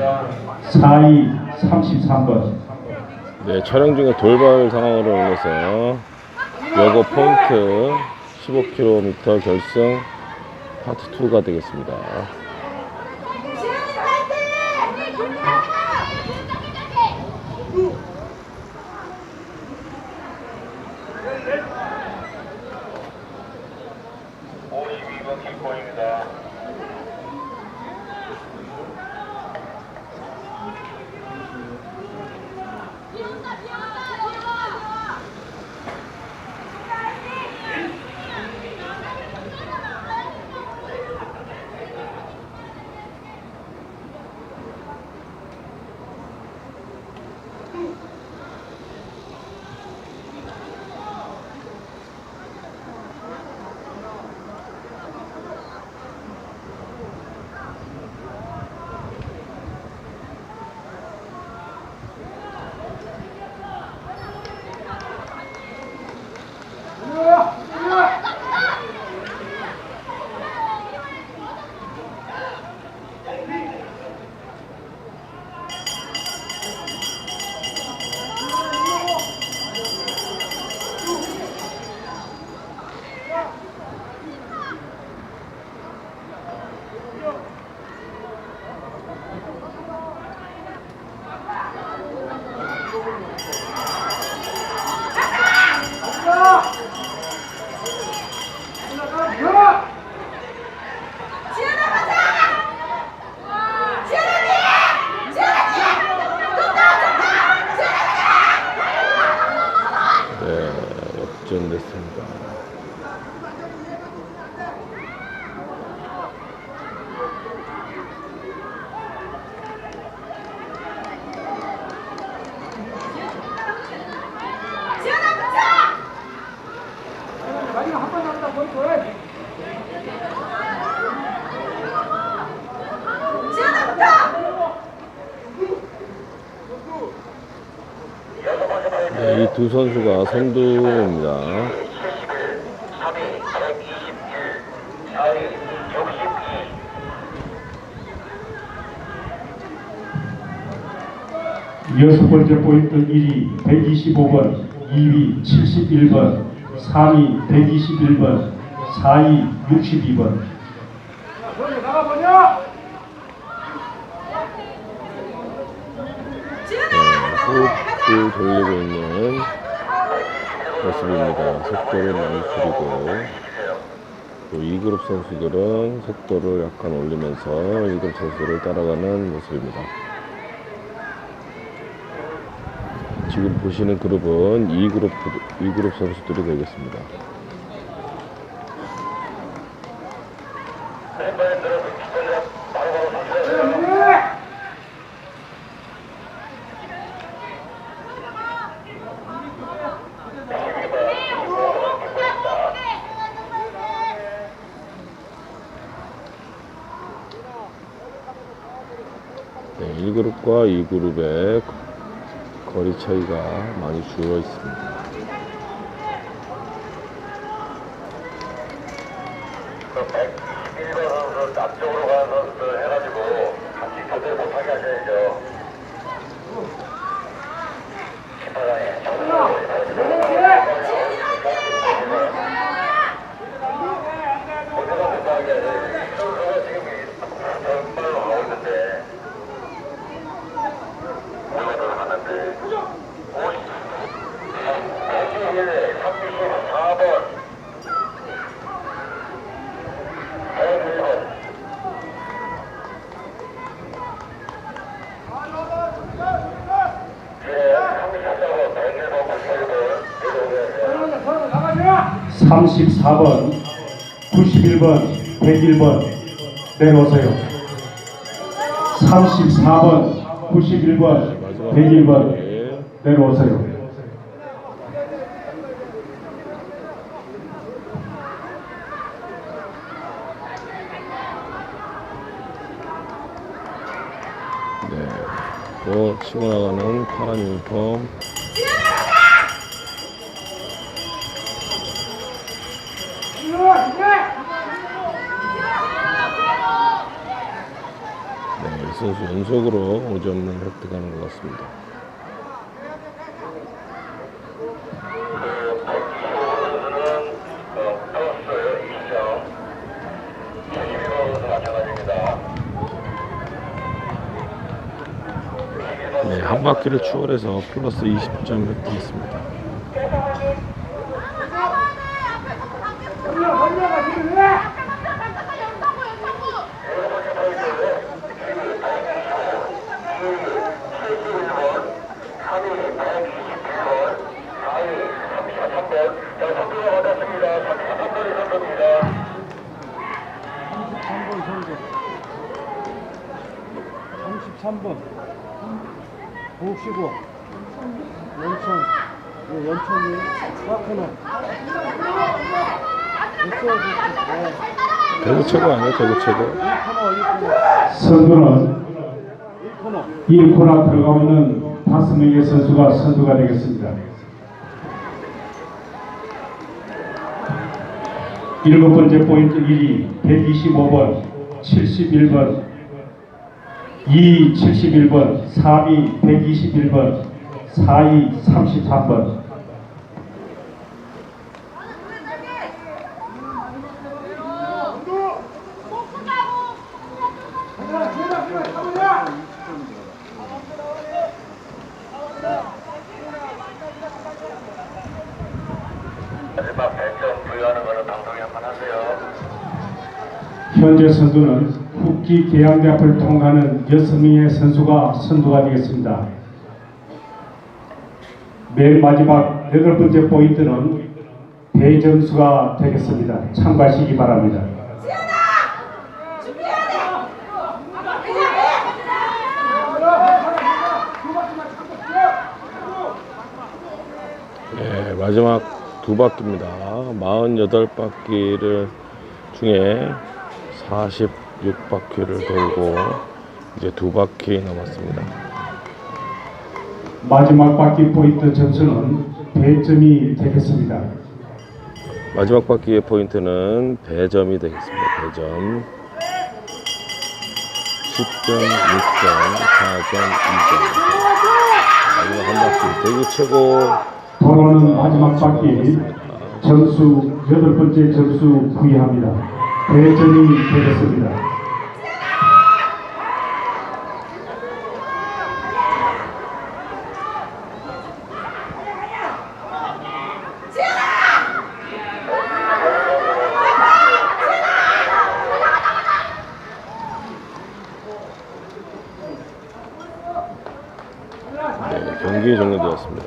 4위 33번 네, 촬영 중에 돌발 상황으로 인해서 여고 포인트 15km 결승 파트 2가 되겠습니다. 이 두 선수가 선두입니다. 3위 121, 4위 62. 여섯 번째 포인트 1위 125번 2위 71번 3위 121번 4위 62번 호흡 을 돌리고 있는 모습입니다. 속도를 많이 줄이고 또 2그룹 선수들은 속도를 약간 올리면서 1그룹 선수를 따라가는 모습입니다. 지금 보시는 그룹은 2그룹, 2그룹 선수들이 되겠습니다. 네, 1그룹과 2그룹의 거리 차이가 많이 줄어 있습니다. 그 121번 선수 앞쪽으로 가는 선수들 해가지고 같이 교대 못하게 하셔야죠. 심판장님. 교대가 못하게 하셔야죠. 이 선수가 지금 정말로 가고 있는데. 우리가 들어갔는데. 51, 34번. 101번. 예, 34번, 101번, 91번. 34번 91번 101번. 내려오세요. 34번 91번 마지막 101번. 네, 내려오세요. 네. 또 치고 나가는 파란 유니폼 네, 선수 연속으로 5점을 획득하는 것 같습니다. 그 125번은 어, 플러스 20점. 22번은 마찬가지입니다. 네, 한 바퀴를 추월해서 플러스 20점 획득했습니다. 삼번. 55 연천. 예, 연천이 됐어 대구 최고 아니에요? 대구 최고? 1코너 1코너. 선두는 1코너. 1코너 들어가고 있는 다섯 명의 선수가 선두가 되겠습니다. 일곱 번째 포인트 1위 125번, 71번, 2위 71번, 3위 121번, 4위 33번. 마지막 100점 부여하는 거는 방송에 한번 하세요. 현재 선두는 국기 계양대 앞을 통과하는 6명의 선수가 선두가 되겠습니다. 맨 마지막 여덟 번째 포인트는 대점수가 되겠습니다. 참가하시기 바랍니다. 네, 마지막 두 바퀴입니다. 48바퀴를 중에 46바퀴를 돌고 이제 두 바퀴 남았습니다. 마지막 바퀴 포인트 점수는 배점이 되겠습니다. 마지막 바퀴의 포인트는 배점이 되겠습니다. 배점 10점, 6점, 4점, 2점. 마지막 한 바퀴 대구 최고 도로는 마지막 바퀴 점수 여덟 번째 점수 부여합니다. 배점이 되겠습니다. 네, 경기 종료되었습니다.